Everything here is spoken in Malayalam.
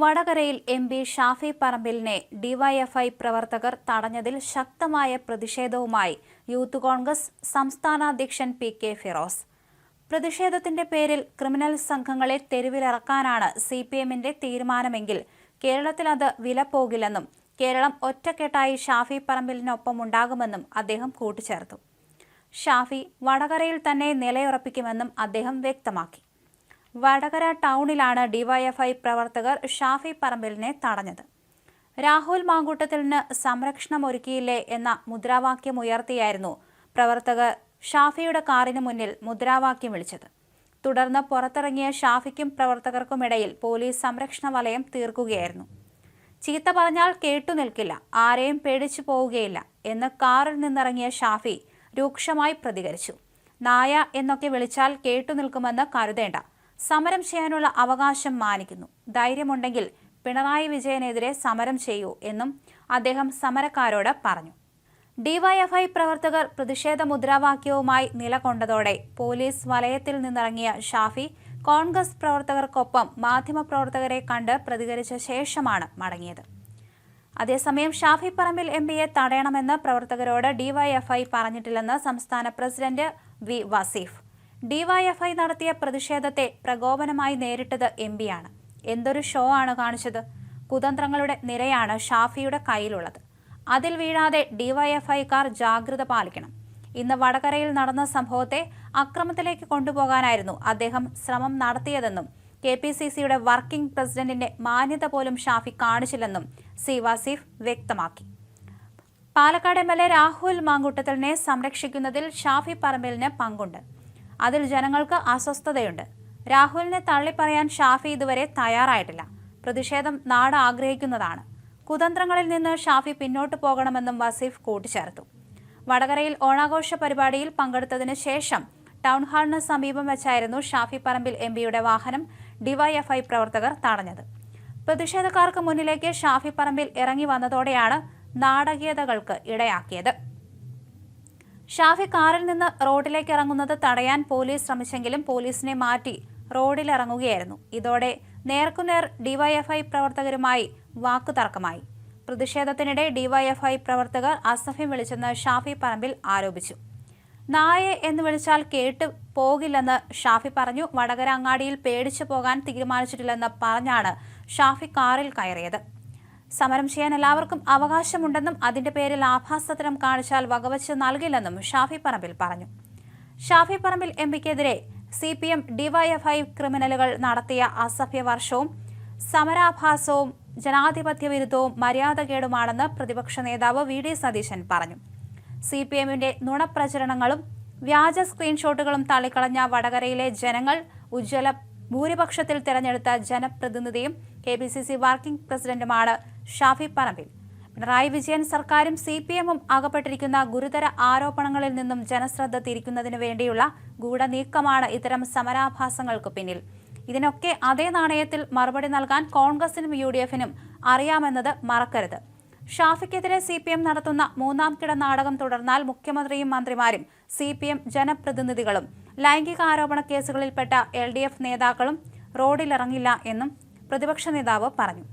വടകരയിൽ എം പി ഷാഫി പറമ്പിലിനെ ഡിവൈഎഫ്ഐ പ്രവർത്തകർ തടഞ്ഞതിൽ ശക്തമായ പ്രതിഷേധവുമായി യൂത്ത് കോൺഗ്രസ് സംസ്ഥാന അധ്യക്ഷൻ പി കെ ഫിറോസ്. പ്രതിഷേധത്തിന്റെ പേരിൽ ക്രിമിനൽ സംഘങ്ങളെ തെരുവിലിറക്കാനാണ് സി പി എമ്മിന്റെ തീരുമാനമെങ്കിൽ കേരളത്തിൽ അത് വില പോകില്ലെന്നും കേരളം ഒറ്റക്കെട്ടായി ഷാഫി പറമ്പിലിനൊപ്പം ഉണ്ടാകുമെന്നും അദ്ദേഹം കൂട്ടിച്ചേർത്തു. ഷാഫി വടകരയിൽ തന്നെ നിലയുറപ്പിക്കുമെന്നും അദ്ദേഹം വ്യക്തമാക്കി. വടകര ടൗണിലാണ് ഡിവൈഎഫ്ഐ പ്രവർത്തകർ ഷാഫി പറമ്പിലിനെ തടഞ്ഞത്. രാഹുൽ മാങ്കൂട്ടത്തിന് സംരക്ഷണം ഒരുക്കിയില്ലേ എന്ന മുദ്രാവാക്യം ഉയർത്തിയായിരുന്നു പ്രവർത്തകർ ഷാഫിയുടെ കാറിന് മുന്നിൽ മുദ്രാവാക്യം വിളിച്ചത്. തുടർന്ന് പുറത്തിറങ്ങിയ ഷാഫിക്കും പ്രവർത്തകർക്കുമിടയിൽ പോലീസ് സംരക്ഷണ വലയം തീർക്കുകയായിരുന്നു. ചീത്ത പറഞ്ഞാൽ കേട്ടു നിൽക്കില്ല ആരെയും പേടിച്ചു പോവുകയില്ല എന്ന് കാറിൽ നിന്നിറങ്ങിയ ഷാഫി രൂക്ഷമായി പ്രതികരിച്ചു. നായ എന്നൊക്കെ വിളിച്ചാൽ കേട്ടു നിൽക്കുമെന്ന് കരുതേണ്ട സമരം ചെയ്യാനുള്ള അവകാശം മാനിക്കുന്നു. ധൈര്യമുണ്ടെങ്കിൽ പിണറായി വിജയനെതിരെ സമരം ചെയ്യൂ എന്നും അദ്ദേഹം സമരക്കാരോട് പറഞ്ഞു. ഡിവൈഎഫ്ഐ പ്രവർത്തകർ പ്രതിഷേധ മുദ്രാവാക്യവുമായി നിലകൊണ്ടതോടെ പോലീസ് വലയത്തിൽ നിന്നിറങ്ങിയ ഷാഫി കോൺഗ്രസ് പ്രവർത്തകർക്കൊപ്പം മാധ്യമപ്രവർത്തകരെ കണ്ട് പ്രതികരിച്ച ശേഷമാണ് മടങ്ങിയത്. അതേസമയം ഷാഫി പറമ്പിൽ എം പിയെ തടയണമെന്ന് പ്രവർത്തകരോട് ഡിവൈഎഫ്ഐ പറഞ്ഞിട്ടില്ലെന്ന് സംസ്ഥാന പ്രസിഡന്റ് വി വസീഫ്. ഡിവൈഎഫ്ഐ നടത്തിയ പ്രതിഷേധത്തെ പ്രകോപനമായി നേരിട്ടത് എം പിയാണ്. എന്തൊരു ഷോ ആണ് കാണിച്ചത്. കുതന്ത്രങ്ങളുടെ നിരയാണ് ഷാഫിയുടെ കയ്യിലുള്ളത്. അതിൽ വീഴാതെ ഡിവൈഎഫ്ഐക്കാർ ജാഗ്രത പാലിക്കണം. ഇന്ന് വടകരയിൽ നടന്ന സംഭവത്തെ അക്രമത്തിലേക്ക് കൊണ്ടുപോകാനായിരുന്നു അദ്ദേഹം ശ്രമം നടത്തിയതെന്നും കെ പി സി സിയുടെ വർക്കിംഗ് പ്രസിഡന്റിന്റെ മാന്യത പോലും ഷാഫി കാണിച്ചില്ലെന്നും സി വാസിഫ് വ്യക്തമാക്കി. Palakkad M L A Rahul മാങ്കൂട്ടത്തലിനെ സംരക്ഷിക്കുന്നതിൽ ഷാഫി പറമ്പലിന് പങ്കുണ്ട്. അതിൽ ജനങ്ങൾക്ക് അസ്വസ്ഥതയുണ്ട്. രാഹുലിനെ തള്ളിപ്പറയാൻ ഷാഫി ഇതുവരെ തയ്യാറായിട്ടില്ല. പ്രതിഷേധം നാട് ആഗ്രഹിക്കുന്നതാണ്. കുതന്ത്രങ്ങളിൽ നിന്ന് ഷാഫി പിന്നോട്ട് പോകണമെന്നും വസീഫ് കൂട്ടിച്ചേർത്തു. വടകരയിൽ ഓണാഘോഷ പരിപാടിയിൽ പങ്കെടുത്തതിന് ശേഷം ടൗൺ ഹാളിന് സമീപം വെച്ചായിരുന്നു ഷാഫി പറമ്പിൽ എം പിയുടെ വാഹനം ഡിവൈഎഫ്ഐ പ്രവർത്തകർ തടഞ്ഞത്. പ്രതിഷേധക്കാർക്ക് മുന്നിലേക്ക് ഷാഫി പറമ്പിൽ ഇറങ്ങി വന്നതോടെയാണ് നാടകീയതകൾക്ക് ഇടയാക്കിയത്. ഷാഫി കാറിൽ നിന്ന് റോഡിലേക്ക് ഇറങ്ങുന്നത് തടയാൻ പോലീസ് ശ്രമിച്ചെങ്കിലും പോലീസിനെ മാറ്റി റോഡിലിറങ്ങുകയായിരുന്നു. ഇതോടെ നേർക്കുനേർ ഡിവൈഎഫ്ഐ പ്രവർത്തകരുമായി വാക്കുതർക്കമായി. പ്രതിഷേധത്തിനിടെ ഡിവൈഎഫ്ഐ പ്രവർത്തകർ അസഭ്യം വിളിച്ചെന്ന് ഷാഫി പറമ്പിൽ ആരോപിച്ചു. നായെ എന്ന് വിളിച്ചാൽ കേട്ട് പോകില്ലെന്ന് ഷാഫി പറഞ്ഞു. വടകര അങ്ങാടിയിൽ പേടിച്ചു പോകാൻ തീരുമാനിച്ചിട്ടില്ലെന്ന് പറഞ്ഞാണ് ഷാഫി കാറിൽ കയറിയത്. സമരം ചെയ്യാൻ എല്ലാവർക്കും അവകാശമുണ്ടെന്നും അതിന്റെ പേരിൽ ആഭാസത്തരം കാണിച്ചാൽ വകവച്ച് നൽകില്ലെന്നും ഷാഫി പറമ്പിൽ പറഞ്ഞു. ഷാഫി പറമ്പിൽ എം പിക്കെതിരെ സി പി എം ഡിവൈഎഫ്ഐ ക്രിമിനലുകൾ നടത്തിയ അസഭ്യ വർഷവും സമരാഭാസവും ജനാധിപത്യ വിരുദ്ധവും മര്യാദകേടുമാണെന്ന് പ്രതിപക്ഷ നേതാവ് വി ഡി സതീശൻ പറഞ്ഞു. സി പി എമ്മിന്റെ നുണപ്രചരണങ്ങളും വ്യാജ സ്ക്രീൻഷോട്ടുകളും തള്ളിക്കളഞ്ഞ വടകരയിലെ ജനങ്ങൾ ഉജ്ജ്വല ഭൂരിപക്ഷത്തിൽ തെരഞ്ഞെടുത്ത ജനപ്രതിനിധിയും K P C C working പ്രസിഡന്റുമാണ് Shafi Parambil. Pinarayi Vijayan സർക്കാരും സി പി എമ്മും അകപ്പെട്ടിരിക്കുന്ന ഗുരുതര ആരോപണങ്ങളിൽ നിന്നും ജനശ്രദ്ധ തിരിക്കുന്നതിനു വേണ്ടിയുള്ള ഗൂഢനീക്കമാണ് ഇത്തരം സമരാഭാസങ്ങൾക്ക് പിന്നിൽ. ഇതിനൊക്കെ അതേ നാണയത്തിൽ മറുപടി നൽകാൻ കോൺഗ്രസിനും യു ഡി എഫിനും അറിയാമെന്നത് മറക്കരുത്. ഷാഫിക്കെതിരെ സി പി എം നടത്തുന്ന മൂന്നാം കിട നാടകം തുടർന്നാൽ മുഖ്യമന്ത്രിയും മന്ത്രിമാരും സി പി എം ജനപ്രതിനിധികളും ലൈംഗിക ആരോപണ കേസുകളിൽപ്പെട്ട എൽ ഡി എഫ് നേതാക്കളും റോഡിലിറങ്ങില്ല എന്നും പ്രതിപക്ഷ നേതാവ് പറഞ്ഞു